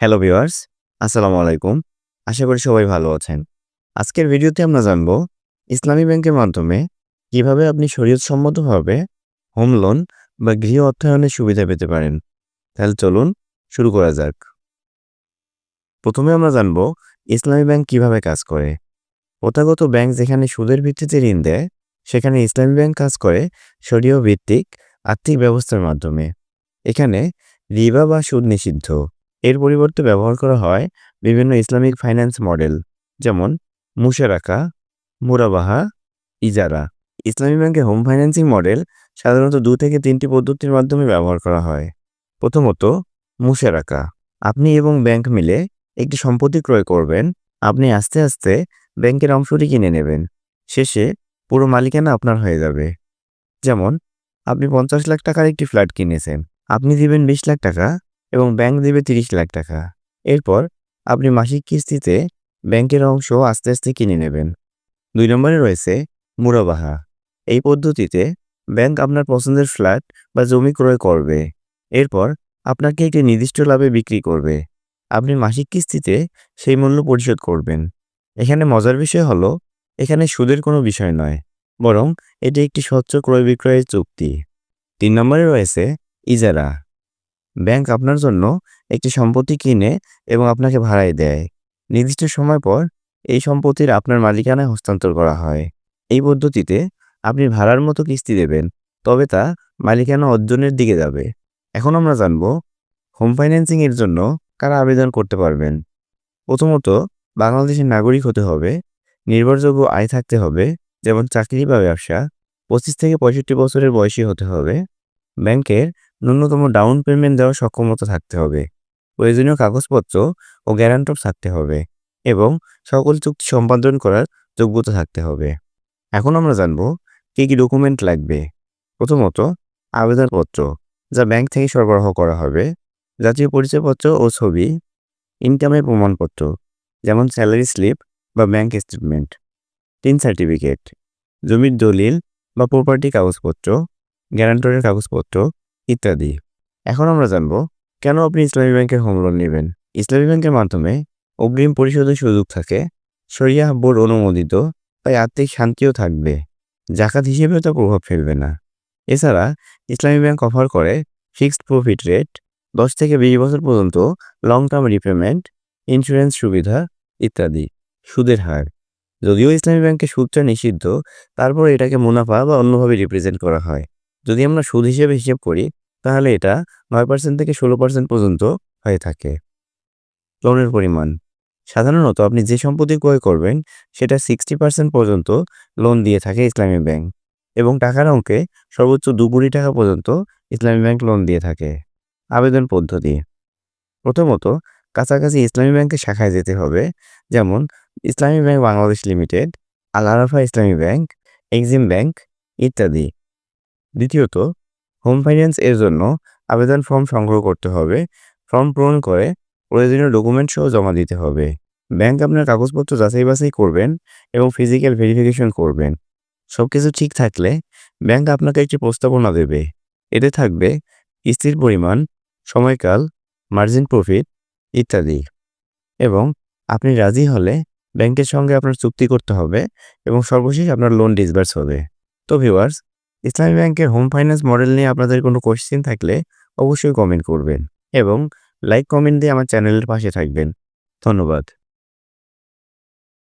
Hello viewers আসসালামু আলাইকুম আশা করি সবাই ভালো আছেন। আজকের ভিডিওতে আমরা জানব, ইসলামী ব্যাংকের মাধ্যমে কীভাবে আপনি শরীয়তসম্মতভাবে হোম লোন বা গৃহ অর্থায়নের সুবিধা পেতে পারেন। তাহলে চলুন শুরু করা যাক। প্রথমে আমরা জানব, ইসলামী ব্যাংক কীভাবে কাজ করে? প্রথাগত ব্যাংক যেখানে সুদের ভিত্তিতে ঋণ দেয়, সেখানে ইসলামী ব্যাংক কাজ করে শরীয় ভিত্তিক আর্থিক ব্যবস্থার মাধ্যমে। এখানে রিবা বা সুদ নিষিদ্ধ। এর পরিবর্তে ব্যবহার করা হয় বিভিন্ন ইসলামিক ফাইন্যান্স মডেল যেমন মুশারাকা মুরাবাহা, ইজারা। ইসলামী ব্যাংকে হোম ফাইন্যান্সিং মডেল সাধারণত দু থেকে তিনটি পদ্ধতির মাধ্যমে ব্যবহার করা হয়। প্রথমত মুশারাকা আপনি এবং ব্যাংক মিলে একটি সম্পত্তি ক্রয় করবেন, আপনি আস্তে আস্তে ব্যাংকের অংশটি কিনে নেবেন। শেষে পুরো মালিকানা আপনার হয়ে যাবে। যেমন, আপনি পঞ্চাশ লাখ টাকার একটি ফ্ল্যাট কিনেছেন, আপনি দিবেন বিশ লাখ টাকা এবং ব্যাংক দেবে তিরিশ লাখ টাকা। এরপর আপনি মাসিক কিস্তিতে ব্যাংকের অংশ আস্তে আস্তে কিনে নেবেন। দুই নম্বরে রয়েছে মুরাবাহা। এই পদ্ধতিতে ব্যাংক আপনার পছন্দের ফ্ল্যাট বা জমি ক্রয় করবে। এরপর আপনাকে একটি নির্দিষ্ট লাভে বিক্রি করবে। আপনি মাসিক কিস্তিতে সেই মূল্য পরিশোধ করবেন। এখানে মজার বিষয় হলো, এখানে সুদের কোনো বিষয় নয়, বরং এটি একটি স্বচ্ছ ক্রয় বিক্রয়ের চুক্তি। তিন নম্বরে রয়েছে ইজারা। ব্যাংক আপনার জন্য একটি সম্পত্তি কিনে এবং আপনাকে ভাড়ায় দেয়। নির্দিষ্ট সময় পর এই সম্পত্তির আপনার মালিকানায় হস্তান্তর করা হয়। এই পদ্ধতিতে আপনি ভাড়ার মতো কিস্তি দেবেন, তবে তা মালিকানা অর্জনের দিকে যাবে। এখন আমরা জানব, হোম ফাইন্যান্সিং এর জন্য কারা আবেদন করতে পারবেন? প্রথমত, বাংলাদেশের নাগরিক হতে হবে, নির্ভরযোগ্য আয় থাকতে হবে, যেমন চাকরি বা ব্যবসা, পঁচিশ থেকে পঁয়ষট্টি বছরের বয়সী হতে হবে, ব্যাংকের ন্যূনতম ডাউন পেমেন্ট দেওয়ার সক্ষমতা থাকতে হবে। প্রয়োজনীয় কাগজপত্র ও গ্যারান্টর থাকতে হবে এবং সকল চুক্তি সম্পাদন করার যোগ্যতা থাকতে হবে। এখন আমরা জানব কী কী ডকুমেন্ট লাগবে। প্রথমত, আবেদনপত্র, যা ব্যাংক থেকে সরবরাহ করা হবে, জাতীয় পরিচয়পত্র ও ছবি ইনকামের প্রমাণপত্র, যেমন স্যালারি স্লিপ বা ব্যাংক স্টেটমেন্ট টিন সার্টিফিকেট জমির দলিল বা প্রপার্টি কাগজপত্র গ্যারান্টরের কাগজপত্র ইত্যাদি। এখন আমরা জানব, কেন আপনি ইসলামী ব্যাংকের হোম লোন নেবেন? ইসলামী ব্যাংকের মাধ্যমে অগ্রিম পরিশোধের সুযোগ থাকে, শরিয়া বোর্ড অনুমোদিত, তাই আর্থিক শান্তিও থাকবে, জাকাত হিসেবেও তা প্রভাব ফেলবে না। এছাড়া, ইসলামী ব্যাংক অফার করে ফিক্সড প্রফিট রেট দশ থেকে বিশ বছর পর্যন্ত লং টার্ম রিপেমেন্ট ইন্স্যুরেন্স সুবিধা ইত্যাদি, সুদের হার। যদিও ইসলামী ব্যাংকে সুদটা নিষিদ্ধ, তারপর এটাকে মুনাফা বা অন্যভাবে রিপ্রেজেন্ট করা হয়। যদি আমরা সুদ হিসেবে হিসেব করি, তাহলে এটা নয় পার্সেন্ট থেকে ষোলো পার্সেন্ট পর্যন্ত হয়ে থাকে। লোনের পরিমাণ। সাধারণত আপনি যে সম্পত্তি ক্রয় করবেন, সেটা সিক্সটি পার্সেন্ট পর্যন্ত লোন দিয়ে থাকে ইসলামী ব্যাংক এবং টাকার অঙ্কে সর্বোচ্চ দু কোটি টাকা পর্যন্ত ইসলামী ব্যাংক লোন দিয়ে থাকে। আবেদন পদ্ধতি। প্রথমত, কাছাকাছি ইসলামী ব্যাংকের শাখায় যেতে হবে, যেমন Islami bank Bangladesh limited, Al Arafah Islami bank, Exim bank ইত্যাদি। দ্বিতীয়ত হোম ফাইন্যান্স এর জন্য আবেদন ফর্ম সংগ্রহ করতে হবে। ফর্ম পূরণ করে প্রয়োজনীয় ডকুমেন্ট সহ জমা দিতে হবে। ব্যাংক আপনার কাগজপত্র যাচাই বাছাই করবেন এবং ফিজিক্যাল ভেরিফিকেশন করবেন। সব কিছু ঠিক থাকলে ব্যাংক আপনাকে একটি প্রস্তাবনা দেবে। এতে থাকবে কিস্তির পরিমাণ, সময়কাল মার্জিন প্রফিট ইত্যাদি। এবং আপনি রাজি হলে ব্যাংকের সঙ্গে আপনার চুক্তি করতে হবে এবং সর্বশেষ আপনার লোন ডিসবার্স হবে। তো ভিউয়ার্স ইসলামী ব্যাংকের হোম ফাইন্যান্স মডেল নিয়ে আপনাদের কোনো কোশ্চেন থাকলে অবশ্যই কমেন্ট করবেন এবং লাইক কমেন্ট দিয়ে আমার চ্যানেলের পাশে থাকবেন। ধন্যবাদ।